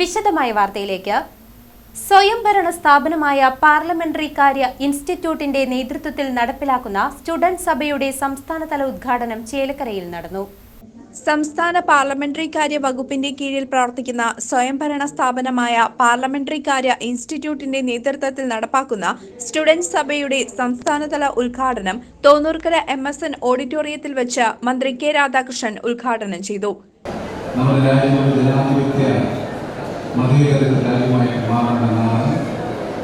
വിശദമായ വാർത്തയിലേക്ക്. സ്വയംഭരണ സ്ഥാപനമായ പാർലമെന്ററി കാര്യ ഇൻസ്റ്റിറ്റ്യൂട്ടിന്റെ നേതൃത്വത്തിൽ നടപ്പിലാക്കുന്ന സ്റ്റുഡന്റ് സഭയുടെ സംസ്ഥാനതല ഉദ്ഘാടനം ചേലക്കരയിൽ നടന്നു. സംസ്ഥാന പാർലമെന്ററി കാര്യ വകുപ്പിന്റെ കീഴിൽ പ്രവർത്തിക്കുന്ന സ്വയംഭരണ സ്ഥാപനമായ പാർലമെന്ററി കാര്യ ഇൻസ്റ്റിറ്റ്യൂട്ടിന്റെ നേതൃത്വത്തിൽ നടപ്പാക്കുന്ന സ്റ്റുഡന്റ് സഭയുടെ സംസ്ഥാനതല ഉദ്ഘാടനം തോന്നൂർക്കര എം എസ് എൻ ഓഡിറ്റോറിയത്തിൽ വെച്ച് മന്ത്രി കെ രാധാകൃഷ്ണൻ ഉദ്ഘാടനം ചെയ്തു. നമ്മുടെ ജനാധിപത്യ മതേതര രാജ്യമായി മാറണമെന്നാണ്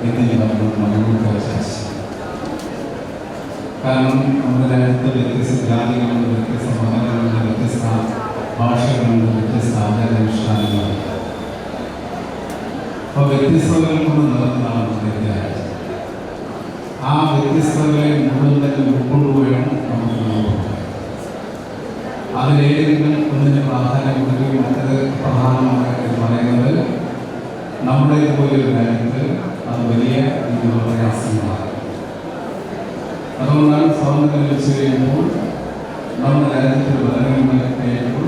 ഇതിൽ നമ്മൾ മുന്നോട്ട് വച്ചത് കാരണം നമ്മുടെ രാജ്യത്ത് വ്യത്യസ്ത ജാതികളുണ്ട് വ്യത്യസ്ത മതങ്ങളുണ്ട് വ്യത്യസ്ത ഭാഷകളുണ്ട് വ്യത്യസ്ത ആചാരാനുഷ്ഠാനങ്ങളുണ്ട് അപ്പോൾ വ്യത്യസ്തതകൾ കൊണ്ട് നിറഞ്ഞതാണ് നമ്മുടെ രാജ്യം ആ വ്യത്യസ്തതകളെ മുഴുവൻ തന്നെ ഉൾക്കൊണ്ടുപോയാണ് നമ്മുടെ ഒരു രാജ്യത്ത് അത് വലിയ പ്രയാസങ്ങളാണ്. അതുകൊണ്ടാണ് സ്വാതന്ത്ര്യം ലഭിച്ചു കഴിയുമ്പോൾ നമ്മുടെ രാജ്യത്തിൽ ഭരണങ്ങൾ കഴിയുമ്പോൾ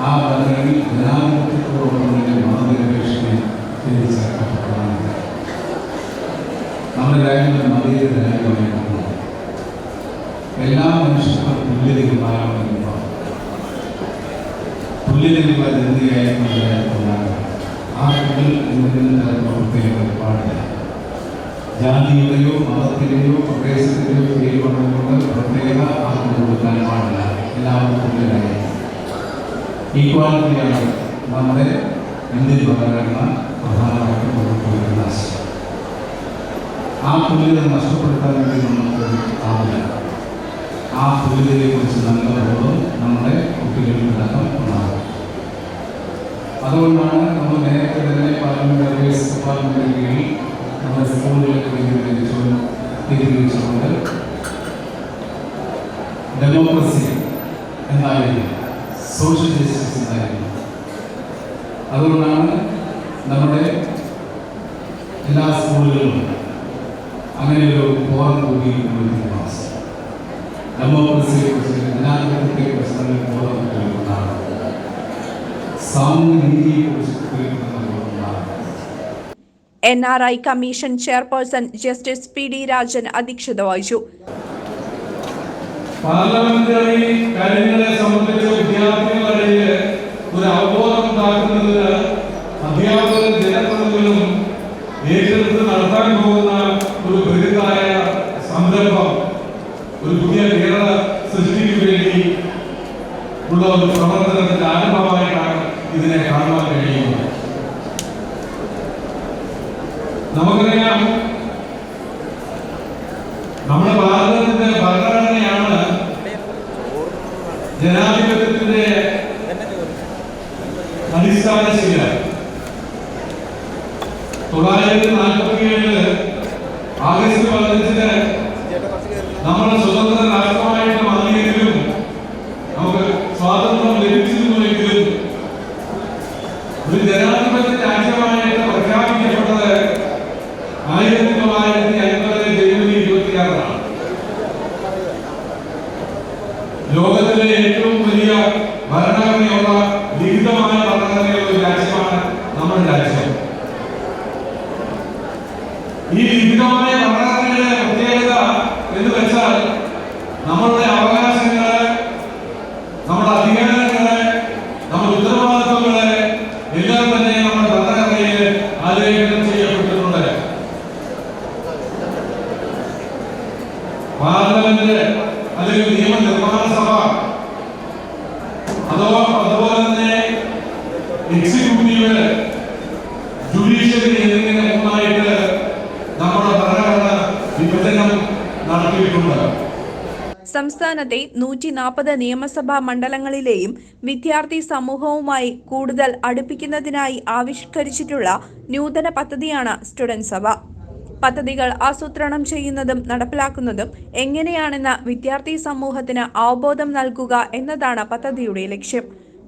ആ ഭരണങ്ങളിൽ ജനാധിപത്യത്തോടൊപ്പം തന്നെ മതനിരപേക്ഷനെ തിരിച്ചേർക്കപ്പെട്ടതാണ് നമ്മുടെ രാജ്യം മതേതര രാജ്യമായി മാറുന്നു എല്ലാ മനുഷ്യർക്കും തുല്യതയുണ്ടാകണമെന്ന് തുല്യതയുള്ള ജനതയായിട്ടുണ്ടാകും ആ തുല്യൽ എന്നതിന് പ്രത്യേക പാടില്ല ജാതിയുടെയോ മതത്തിലെയോ പ്രദേശത്തിലെയോ പേര് പറഞ്ഞുകൊണ്ട് പ്രത്യേക ആർക്കും കൊടുക്കാൻ പാടില്ല. എല്ലാവർക്കും തുല്യരായി ഈക്വാലിറ്റിയാണ് നമ്മുടെ ഇന്ത്യൻ ഭരണഘടന പ്രധാനമായിട്ടും ആശയം. ആ തുല്യത നഷ്ടപ്പെടുത്താൻ വേണ്ടി നമുക്ക് ആവില്ല. ആ തുല്യതയെക്കുറിച്ച് നല്ല ബോധം നമ്മുടെ കുട്ടികളിലടക്കം ഉണ്ടാകും അതുകൊണ്ടാണ് നമ്മൾ നേരത്തെ തന്നെ പാർലമെന്റ് പാർലമെന്റ് കീഴിൽ നമ്മുടെ സ്കൂളുകളൊക്കെ കേന്ദ്രീകരിച്ചു കേന്ദ്രീകരിച്ചുകൊണ്ട് ഡെമോക്രസി എന്തായിരിക്കും സോഷ്യൽ ജസ്റ്റിസ് എന്തായിരിക്കും അതുകൊണ്ടാണ് നമ്മുടെ എല്ലാ സ്കൂളുകളിലും അങ്ങനെ ഒരു ഫോറം രൂപീകരിക്കുന്ന ഡെമോക്രസിയെ കുറിച്ച് എല്ലാ കുറിച്ച് നല്ല ബോധം കുട്ടികൾക്കുണ്ടാകണം സാമൂഹ്യ നീതിയെ കുറിച്ച് കുട്ടികൾക്ക് നല്ല N R I commission chairperson justice P D Rajan അധ്യക്ഷത വഹിച്ചു പാർലമെന്ററി കാര്യങ്ങളെ സംബന്ധിച്ച് വിദ്യാർത്ഥികളിടയിൽ ഒരു അവബോധം ഉണ്ടാക്കുന്നതിന് അധ്യാപകരും ജനപ്രതിനിധികളും ഏറ്റെടുത്ത് നടത്താൻ പോകുന്ന ഒരു ബൃഹത്തായ സംരംഭം ഒരു പുതിയ കേരള സൃഷ്ടിക്ക് വേണ്ടി ഉള്ള ഒരു പ്രവർത്തനത്തിന്റെ ആരംഭമായിട്ടാണ് ഇതിനെ കാണുവാൻ കഴിയുന്നത്. നമുക്കറിയാം നമ്മുടെ ഭാരതത്തിന്റെ ഭരണഘടനയാണ് ജനാധിപത്യത്തിന്റെ അടിസ്ഥാന ശില നമ്മുടെ അധികാരങ്ങളെ നമ്മുടെ ഉത്തരവാദിത്വങ്ങളെ എല്ലാം തന്നെ നമ്മുടെ ഭരണഘടനയിൽ ആലേഖനം ചെയ്യപ്പെട്ടിട്ടുണ്ട്. പാർലമെന്റ് അല്ലെങ്കിൽ നിയമനിർമ്മാണ സഭ. അതോ അതുപോലെ തന്നെ എക്സിക്യൂട്ടീവ് സംസ്ഥാനത്തെ നൂറ്റി നാൽപ്പത് നിയമസഭാ മണ്ഡലങ്ങളിലെയും വിദ്യാർത്ഥി സമൂഹവുമായി കൂടുതൽ അടുപ്പിക്കുന്നതിനായി ആവിഷ്കരിച്ചിട്ടുള്ള നൂതന പദ്ധതിയാണ് സ്റ്റുഡന്റ് സഭ. പദ്ധതികൾ ആസൂത്രണം ചെയ്യുന്നതും നടപ്പിലാക്കുന്നതും എങ്ങനെയാണെന്ന വിദ്യാർത്ഥി സമൂഹത്തിന് അവബോധം നൽകുക എന്നതാണ് പദ്ധതിയുടെ ലക്ഷ്യം.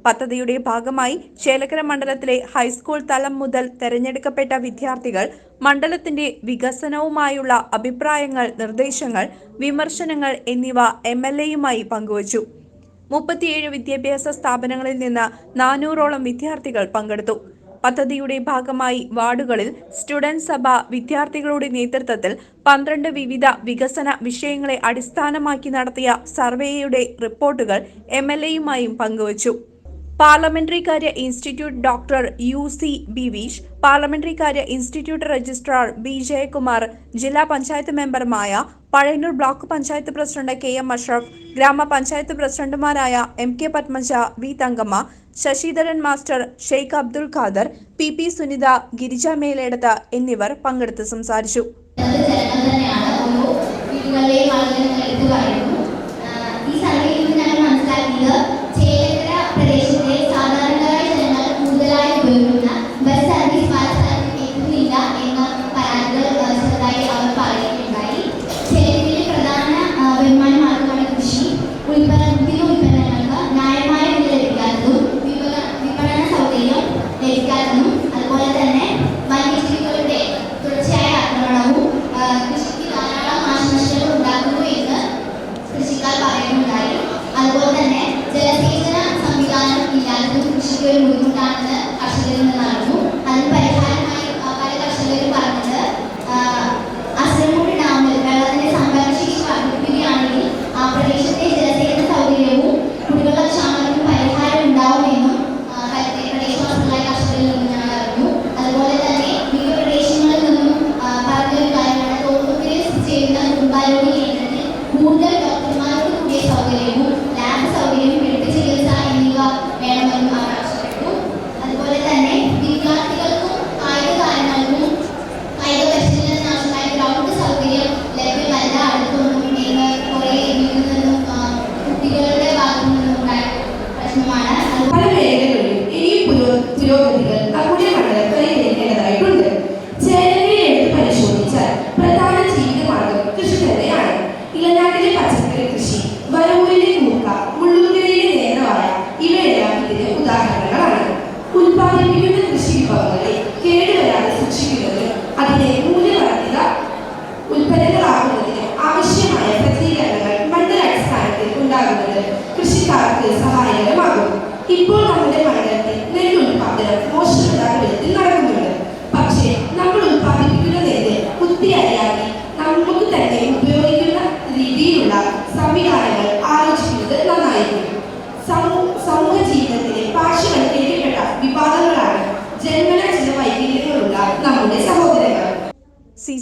പദ്ധതിയുടെ ഭാഗമായി ചേലക്കര മണ്ഡലത്തിലെ ഹൈസ്കൂൾ തലം മുതൽ തെരഞ്ഞെടുക്കപ്പെട്ട വിദ്യാർത്ഥികൾ മണ്ഡലത്തിന്റെ വികസനവുമായുള്ള അഭിപ്രായങ്ങൾ നിർദ്ദേശങ്ങൾ വിമർശനങ്ങൾ എന്നിവ എം എൽ എയുമായി പങ്കുവച്ചു. മുപ്പത്തിയേഴ് വിദ്യാഭ്യാസ സ്ഥാപനങ്ങളിൽ നിന്ന് നാനൂറോളം വിദ്യാർത്ഥികൾ പങ്കെടുത്തു. പദ്ധതിയുടെ ഭാഗമായി വാർഡുകളിൽ സ്റ്റുഡന്റ് സഭ വിദ്യാർത്ഥികളുടെ നേതൃത്വത്തിൽ പന്ത്രണ്ട് വിവിധ വികസന വിഷയങ്ങളെ അടിസ്ഥാനമാക്കി നടത്തിയ സർവേയുടെ റിപ്പോർട്ടുകൾ എം എൽ എയുമായും പങ്കുവച്ചു. പാർലമെന്ററി കാര്യ institute doctor U C Bivish parliamentary കാര്യ ഇൻസ്റ്റിറ്റ്യൂട്ട് രജിസ്ട്രാർ ബി ജയകുമാർ ജില്ലാ panchayat മെമ്പർമായ Pazhayannur block panchayat president K M Ashraf ഗ്രാമപഞ്ചായത്ത് പ്രസിഡന്റുമാരായ M K Padmaja V Thankamma Sasidharan master Sheikh Abdul Khader P P Sunitha Girija Meledath എന്നിവർ പങ്കെടുത്ത് സംസാരിച്ചു. പറയുന്നുണ്ടായി അതുപോലെ തന്നെ ജലസേചന സംവിധാനം ഇല്ലാത്തതും കൃഷിക്ക് ഒരു ബുദ്ധിമുട്ടാണെന്ന് കർഷകരിൽ നിന്നറിഞ്ഞു അതിന് പരിഹാരമായി കൂടിയ സൗകര്യവും ലാബ് സൗകര്യവും എടുത്തു ചികിത്സ എന്നിവ വേണമെന്നും അവർ ആവശ്യപ്പെട്ടു. അതുപോലെ തന്നെ വിദ്യാർത്ഥികൾക്കും കായിക താരങ്ങൾക്കും കായിക ഗ്രൗണ്ട് സൗകര്യം ലഭ്യമല്ല. അടുത്തൊന്നും എന്ന് കുറേ വീട്ടിൽ നിന്നും കുട്ടികളുടെ ഭാഗത്തു നിന്നും ഉണ്ടായ പ്രശ്നമാണ്. ഇനിയും പുരോ- പുരോഗതികൾ നമ്മുടെ മണ്ഡലം കൈവരിക്കേണ്ടതായിട്ടുണ്ട് ചേരനെ എടുത്ത് പരിശോധിച്ചാൽ പ്രധാന ജീവിതമാർഗം കൃഷി തന്നെയാണ് ഇളനാട്ടിലെ പച്ചക്കറി കൃഷി. Para o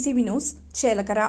C V Chelakkara.